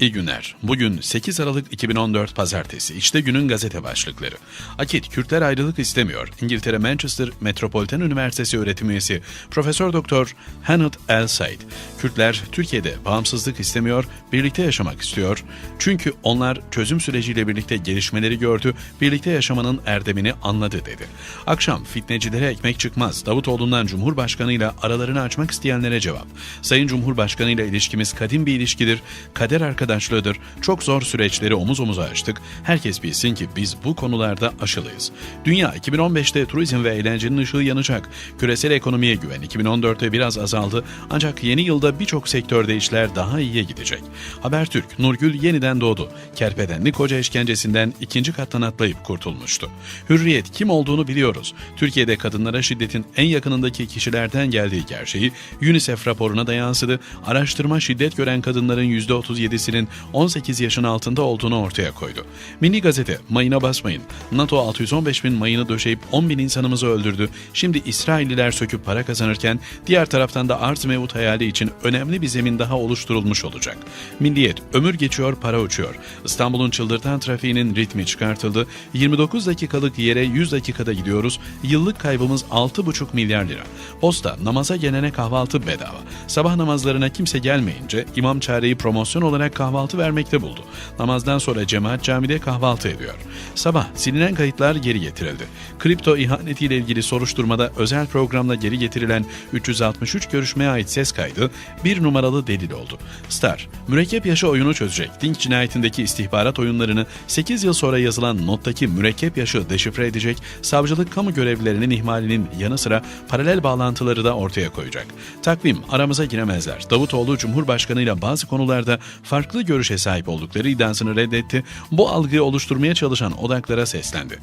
İyi günler. Bugün 8 Aralık 2014 Pazartesi. İşte günün gazete başlıkları. Akit, Kürtler ayrılık istemiyor. İngiltere Manchester Metropolitan Üniversitesi öğretim üyesi Profesör Doktor Hanut El Said. Kürtler Türkiye'de bağımsızlık istemiyor, birlikte yaşamak istiyor. Çünkü onlar çözüm süreciyle birlikte gelişmeleri gördü, birlikte yaşamanın erdemini anladı dedi. Akşam fitnecilere ekmek çıkmaz. Davutoğlu'ndan Cumhurbaşkanı'yla aralarını açmak isteyenlere cevap. Sayın Cumhurbaşkanı ile ilişkimiz kadim bir ilişkidir, kader arkadaşlığıdır. Çok zor süreçleri omuz omuza açtık. Herkes bilsin ki biz bu konularda aşılıyız. Dünya 2015'te turizm ve eğlencenin ışığı yanacak. Küresel ekonomiye güven 2014'te biraz azaldı ancak yeni yılda birçok sektörde işler daha iyiye gidecek. Habertürk, Nurgül yeniden doğdu. Kerpedenli koca işkencesinden ikinci kattan atlayıp kurtulmuştu. Hürriyet kim olduğunu biliyoruz. Türkiye'de kadınlara şiddetin en yakınındaki kişilerden geldiği gerçeği UNICEF raporuna da yansıdı. Araştırma şiddet gören kadınların %37'sinin 18 yaşın altında olduğunu ortaya koydu. Milli Gazete, mayına basmayın. NATO 615 bin mayını döşeyip 10 bin insanımızı öldürdü. Şimdi İsrailliler söküp para kazanırken diğer taraftan da arz mevut hayali için önemli bir zemin daha oluşturulmuş olacak. Milliyet, ömür geçiyor para uçuyor. İstanbul'un çıldırtan trafiğinin ritmi çıkartıldı. 29 dakikalık yere 100 dakikada gidiyoruz. Yıllık kaybımız 6,5 milyar lira. Posta, namaza gelene kahvaltı bedava. Sabah namazlarına kimse gelmeyince imam çareyi promosyon olarak kahvaltı vermekte buldu. Namazdan sonra cemaat camide kahvaltı ediyor. Sabah silinen kayıtlar geri getirildi. Kripto ihanetiyle ilgili soruşturmada özel programla geri getirilen 363 görüşmeye ait ses kaydı bir numaralı delil oldu. Star, mürekkep yaşı oyunu çözecek. Dink cinayetindeki istihbarat oyunlarını 8 yıl sonra yazılan nottaki mürekkep yaşı deşifre edecek, savcılık kamu görevlilerinin ihmalinin yanı sıra paralel bağlantıları da ortaya koyacak. Takvim, aramıza giremezler. Davutoğlu Cumhurbaşkanı ile bazı konularda farklı görüşe sahip oldukları iddiasını reddetti. Bu algıyı oluşturmaya çalışan odaklara seslendi.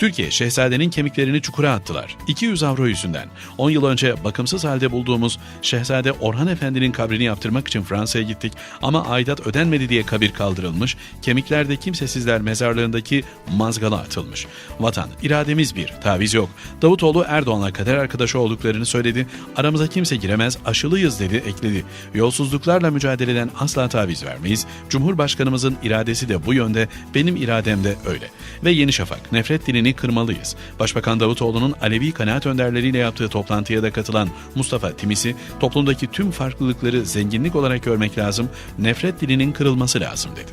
Türkiye, şehzadenin kemiklerini çukura attılar. 200 avro yüzünden. 10 yıl önce bakımsız halde bulduğumuz Şehzade Orhan Efendi'nin kabrini yaptırmak için Fransa'ya gittik ama aidat ödenmedi diye kabir kaldırılmış, kemikler de kimsesizler mezarlığındaki mazgala atılmış. Vatan, irademiz bir, taviz yok. Davutoğlu Erdoğan'la kader arkadaşı olduklarını söyledi, aramıza kimse giremez, aşılıyız dedi, ekledi. Yolsuzluklarla mücadeleden asla taviz vermeyiz. Cumhurbaşkanımızın iradesi de bu yönde, benim iradem de öyle. Ve Yeni Şafak, nefret dilini kırmalıyız. Başbakan Davutoğlu'nun Alevi kanaat önderleriyle yaptığı toplantıya da katılan Mustafa Timisi, toplumdaki tüm farklılıkları zenginlik olarak görmek lazım, nefret dilinin kırılması lazım dedi.